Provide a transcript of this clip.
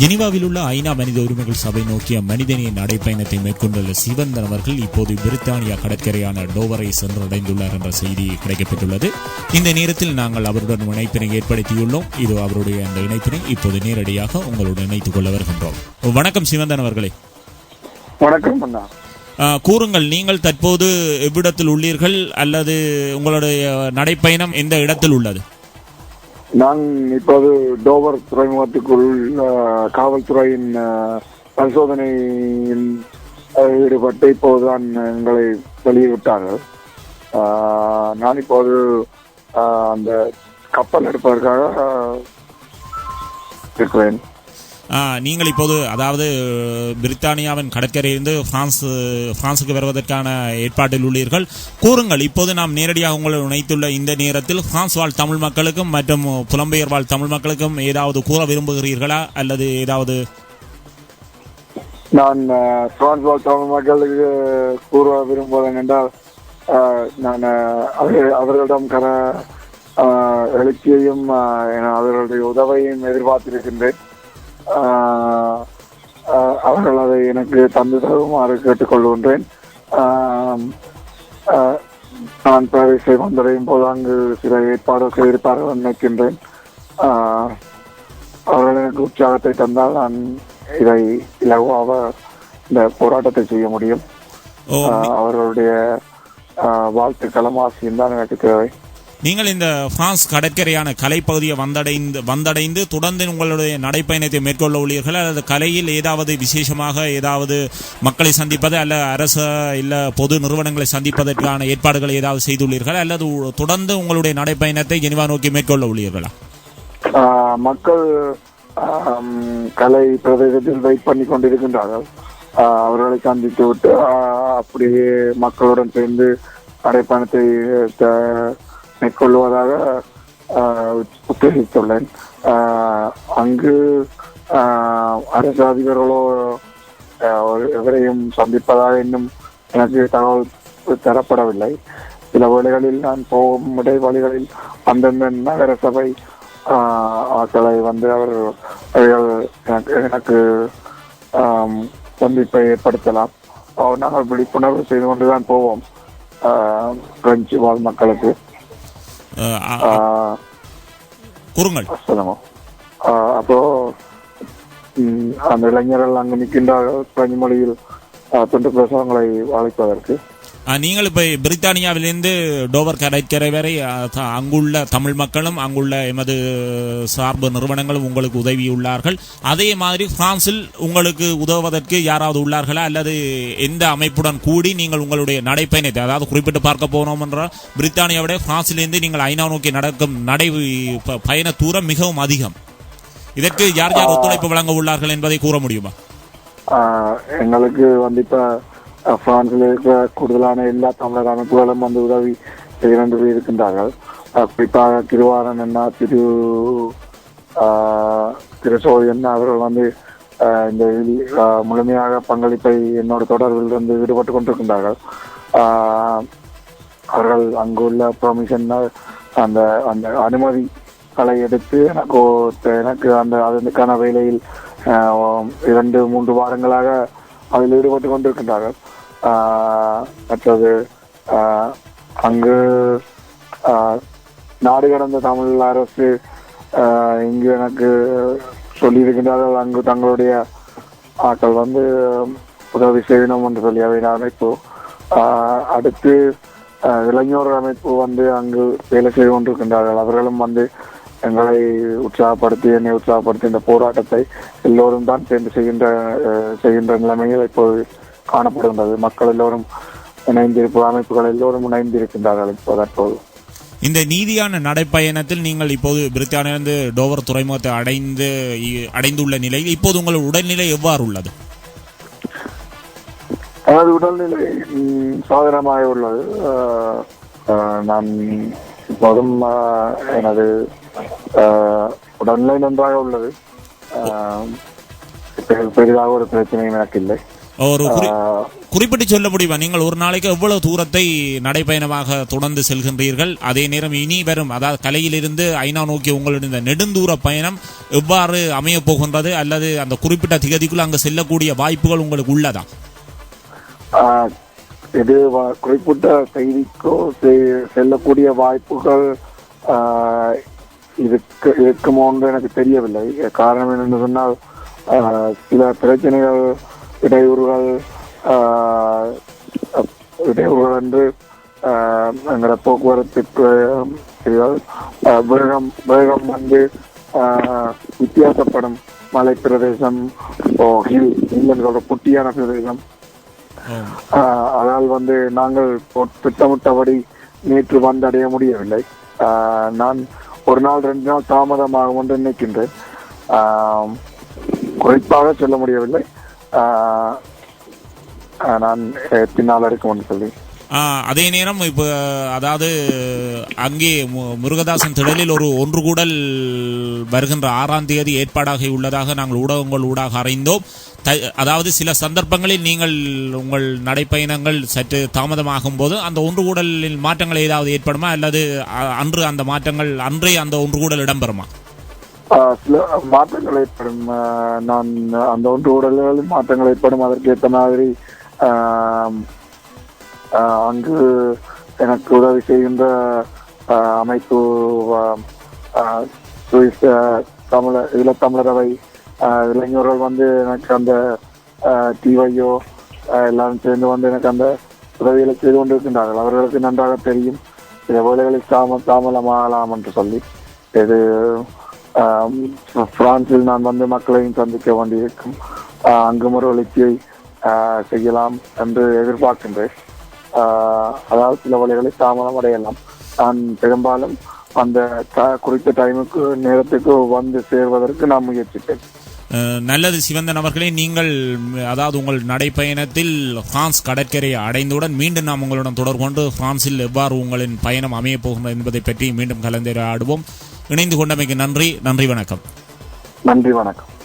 ஜெனீவாவில் உள்ள ஐநா மனித உரிமைகள் சபை நோக்கிய மனிதநேய நடைப்பயணத்தை மேற்கொண்டுள்ள சிவந்தன் அவர்கள் இப்போது பிரித்தானியா கடற்கரையான டோவரை சென்றடைந்துள்ளார் என்ற செய்தி கிடைக்கப்பெற்றுள்ளது. இந்த நேரத்தில் நாங்கள் அவருடன் இணைப்பினை ஏற்படுத்தியுள்ளோம். இது அவருடைய அந்த இணைப்பினை இப்போது நேரடியாக உங்களுடன் இணைத்துக் கொள்ள வருகின்றோம். வணக்கம் சிவந்தன் அவர்களே. வணக்கம் கூறுங்கள் நீங்கள் தற்போது எவ்விடத்தில் உள்ளீர்கள்? அல்லது உங்களுடைய நடைப்பயணம் எந்த இடத்தில் உள்ளது? நான் இப்போது டோவர் துறைமுகத்துக்குள் காவல்துறையின் பரிசோதனையில் ஈடுபட்டு இப்போதுதான் எங்களை வெளியிட்டார்கள். நான் இப்போது அந்த கப்பல் எடுப்பதற்காக இருக்கிறேன். நீங்கள் இப்போது அதாவது பிரித்தானியாவின் கடற்கரையிலிருந்து பிரான்ஸ் பிரான்சுக்கு வருவதற்கான ஏற்பாட்டில் உள்ளீர்கள். கூறுங்கள் இப்போது நாம் நேரடியாக உங்களை இணைத்துள்ள இந்த நேரத்தில் பிரான்ஸ் வாழ் தமிழ் மக்களுக்கும் மற்றும் புலம்பெயர் வாழ் தமிழ் மக்களுக்கும் ஏதாவது கூற விரும்புகிறீர்களா? அல்லது ஏதாவது? நான் பிரான்ஸ் வாழ் தமிழ் மக்களுக்கு கூற விரும்புவதன் என்றால் நான் அவர்களிடம் கர எழுச்சியையும் அவர்களுடைய உதவையும் எதிர்பார்த்திருக்கின்றேன். அவர்கள் அதை எனக்கு தந்து தருமாறு கேட்டுக்கொள்கின்றேன். நான் பாரிஸை வந்தடையும் போது அங்கு சில ஏற்பாடுகள் செய்திருப்பார்கள் நினைக்கின்றேன். அவர்கள் எனக்கு உற்சாகத்தை தந்தால் நான் இதை இலகுவாக இந்த போராட்டத்தை செய்ய முடியும். அவர்களுடைய வாழ்த்துக்களும் ஆசையும் தான் எனக்கு தேவை. நீங்கள் இந்த பிரான்ஸ் கடற்கரையான கலைப்பகுதியை வந்தடைந்து வந்தடைந்து தொடர்ந்து உங்களுடைய நடைப்பயணத்தை மேற்கொள்ள உள்ளீர்கள் அல்லது கலையில் ஏதாவது விசேஷமாக ஏதாவது மக்களை சந்திப்பது அல்ல அரச இல்ல பொது நிறுவனங்களை சந்திப்பதற்கான ஏற்பாடுகளை ஏதாவது செய்துள்ளீர்கள் அல்லது தொடர்ந்து உங்களுடைய நடைப்பயணத்தை ஜெனிவா நோக்கி மேற்கொள்ள உள்ளீர்களா? மக்கள் கலை பிரதேசத்தில் வெயிட் பண்ணி கொண்டிருக்கின்றார்கள். அவர்களை சந்தித்து விட்டு அப்படியே மக்களுடன் சேர்ந்து நடைப்பயணத்தை மேற்கொள்வதாக உத்தேசித்துள்ளேன் அங்கு அரசு அதிபர்களோ எவரையும் சந்திப்பதாக இன்னும் எனக்கு தகவல் தரப்படவில்லை. சில வேளைகளில் நான் போகும் இடைவெளிகளில் அந்தந்த நகர சபை ஆட்களை வந்து அவர் எனக்கு எனக்கு சந்திப்பை ஏற்படுத்தலாம். நாங்கள் விழிப்புணர்வு செய்து கொண்டுதான் போவோம். பிரெஞ்சு வாழ் மக்களுக்கு. കുറുങ്ങൾ അപ്പോ നിളഞ്ഞിറള്ള അങ്ങനെക്കുണ്ടാകുന്ന പനിമൊഴിയിൽ തൊണ്ടപ്രസവങ്ങളായി വാളിപ്പവർക്ക് நீங்கள் இப்ப பிரித்தானியாவிலிருந்து டோவர் கடற்கரை வரை அங்குள்ள தமிழ் மக்களும் அங்குள்ள எமது சார்பு நிறுவனங்களும் உங்களுக்கு உதவியுள்ளார்கள். அதே மாதிரி பிரான்சில் உங்களுக்கு உதவுவதற்கு யாராவது உள்ளார்களா? அல்லது எந்த அமைப்புடன் கூடி நீங்கள் உங்களுடைய நடைப்பயணத்தை அதாவது குறிப்பிட்டு பார்க்க போனோம் என்றால் பிரித்தானியாவிட பிரான்சிலிருந்து நீங்கள் ஐநா நோக்கி நடக்கும் நடை பயண தூரம் மிகவும் அதிகம். இதற்கு யார் யார் ஒத்துழைப்பு வழங்க உள்ளார்கள் என்பதை கூற முடியுமா? எங்களுக்கு வந்து இப்ப பிரான்சில் இருக்கிற கூடுதலான எல்லா தமிழக அமைப்புகளும் வந்து உதவி செய்து இருக்கின்றார்கள். குறிப்பாக திருவாரன் அண்ணா திரு திரு சோழன் அவர்கள் வந்து இந்த முழுமையாக பங்களிப்பை என்னோட தொடர்பில் இருந்து ஈடுபட்டு கொண்டிருக்கின்றார்கள். அவர்கள் அங்குள்ள பெர்மிஷன் அந்த அந்த அனுமதிகளை எடுத்து எனக்கு எனக்கு அந்த அதற்கான வேலையில் இரண்டு மூன்று வாரங்களாக அதில் ஈடுபட்டு கொண்டிருக்கின்றார்கள். மற்றது அங்கு நாடு கடந்த தமிழ் அரசு இங்கு எனக்கு சொல்லியிருக்கின்றார்கள் அங்கு தங்களுடைய ஆட்கள் வந்து உதவி செய்யணும் என்று சொல்லி அவை அமைப்பு. அடுத்து இளைஞர் அமைப்பு வந்து அங்கு வேலை செய்து கொண்டிருக்கின்றார்கள். அவர்களும் வந்து எங்களை உற்சாகப்படுத்தி என்னை உற்சாகப்படுத்தி இந்த போராட்டத்தை எல்லோரும் தான் சேர்ந்து செய்கின்ற செய்கின்ற நிலைமையில் இப்போது காணப்படுகின்றது. மக்கள் எல்லோரும் இணைந்திருப்பு அமைப்புகள் எல்லோரும் இணைந்திருக்கின்றார்கள் இப்போ தற்போது இந்த நீதியான நடைப்பயணத்தில் நீங்கள் இப்போது பிரித்தானியிலிருந்து டோவர் துறைமுகத்தை அடைந்து அடைந்துள்ள நிலையில் இப்போது உங்கள் உடல்நிலை எவ்வாறு உள்ளது? எனது உடல்நிலை சாதனமாக உள்ளது. நான் இப்போதும் எனது உடல்நிலை நன்றாக உள்ளது. பெரிதாக ஒரு பிரச்சனையும் எனக்கு இல்லை ஒரு குறிப்பிட்டு சொல்ல முடியுமா? நீங்கள் ஒரு நாளைக்கு எவ்வளவு தூரத்தை நடைப்பயணமாக தொடர்ந்து செல்கின்றீர்கள்? அதே நேரம் இனி வரும் அதாவது கலையிலிருந்து ஐநா நோக்கி உங்களுடைய இந்த நெடுந்தூர பயணம் எவ்வாறு அமையப் போகின்றது? அல்லது அந்த குறிப்பிட்ட திகதிக்குள் அங்கு செல்லக்கூடிய வாய்ப்புகள் உங்களுக்கு உள்ளதா? இது குறிப்பிட்ட செய்திக்கோ செல்லக்கூடிய வாய்ப்புகள் இருக்கு இருக்குமோன்னு எனக்கு தெரியவில்லை. காரணம் என்னென்னு சொன்னால் சில பிரச்சனைகள் இடையூறுகள் இடையூறுகள் என்று எங்களோட போக்குவரத்துக்கு வேகம் வேகம் வந்து வித்தியாசப்படும். மலை பிரதேசம் ஓ ஹில் இல்லைன்னு குட்டியான பிரதேசம். அதனால் வந்து நாங்கள் திட்டமிட்டபடி நேற்று வந்தடைய முடியவில்லை. நான் ஒரு நாள் ரெண்டு நாள் தாமதமாகும் என்று நினைக்கின்றேன் குறிப்பாக சொல்ல முடியவில்லை. நான் சொல்லி. அதே நேரம் இப்போ அதாவது அங்கே மு- முருகதாசன் திடலில் ஒரு ஒன்று கூடல் வருகின்ற ஆறாம் தேதி ஏற்பாடாகி உள்ளதாக நாங்கள் ஊடகங்கள் ஊடாக அறிந்தோம். த- அதாவது சில சந்தர்ப்பங்களில் நீங்கள் உங்கள் நடைப்பயணங்கள் சற்று தாமதமாகும் போது அந்த ஒன்று கூடலில் மாற்றங்கள் ஏதாவது ஏற்படுமா? அல்லது அன்று அந்த மாற்றங்கள் அன்றே அந்த ஒன்று கூடல் இடம்பெறுமா? சில மாற்றங்கள் ஏற்படும். நான் அந்த ஒன்று ஊடகங்களில் மாற்றங்கள் ஏற்படும். அதற்கேற்ற மாதிரி அங்கு எனக்கு உதவி செய்கின்ற அமைப்பு தமிழ ஈழத்தமிழரவை இளைஞர்கள் வந்து எனக்கு அந்த டிவையோ எல்லாரும் சேர்ந்து வந்து எனக்கு அந்த உதவிகளை செய்து கொண்டிருக்கின்றார்கள். அவர்களுக்கு நன்றாக தெரியும். சில வேலைகளில் தாம தாமதமாகலாம் என்று சொல்லி இது பிரான்சில் நான் வந்து மக்களையும் சந்திக்க வேண்டியிருக்கும். அங்கு அங்கும் ஆஹ் செய்யலாம் என்று எதிர்பார்க்கின்றேன். அதாவது சில வழிகளை தாமதம் அடையலாம். நான் பெரும்பாலும் அந்த குறித்த டைமுக்கு நேரத்துக்கு வந்து சேர்வதற்கு நான் முயற்சிப்பேன். நல்லது சிவந்தன் அவர்களே நீங்கள் அதாவது உங்கள் நடைப்பயணத்தில் பிரான்ஸ் கடற்கரையை அடைந்தவுடன் மீண்டும் நாம் உங்களுடன் தொடர்பு கொண்டு பிரான்சில் எவ்வாறு உங்களின் பயணம் அமையப் போகின்றது என்பதை பற்றி மீண்டும் கலந்துரையாடுவோம். இணைந்து கொண்டமைக்கு நன்றி. நன்றி வணக்கம். நன்றி வணக்கம்.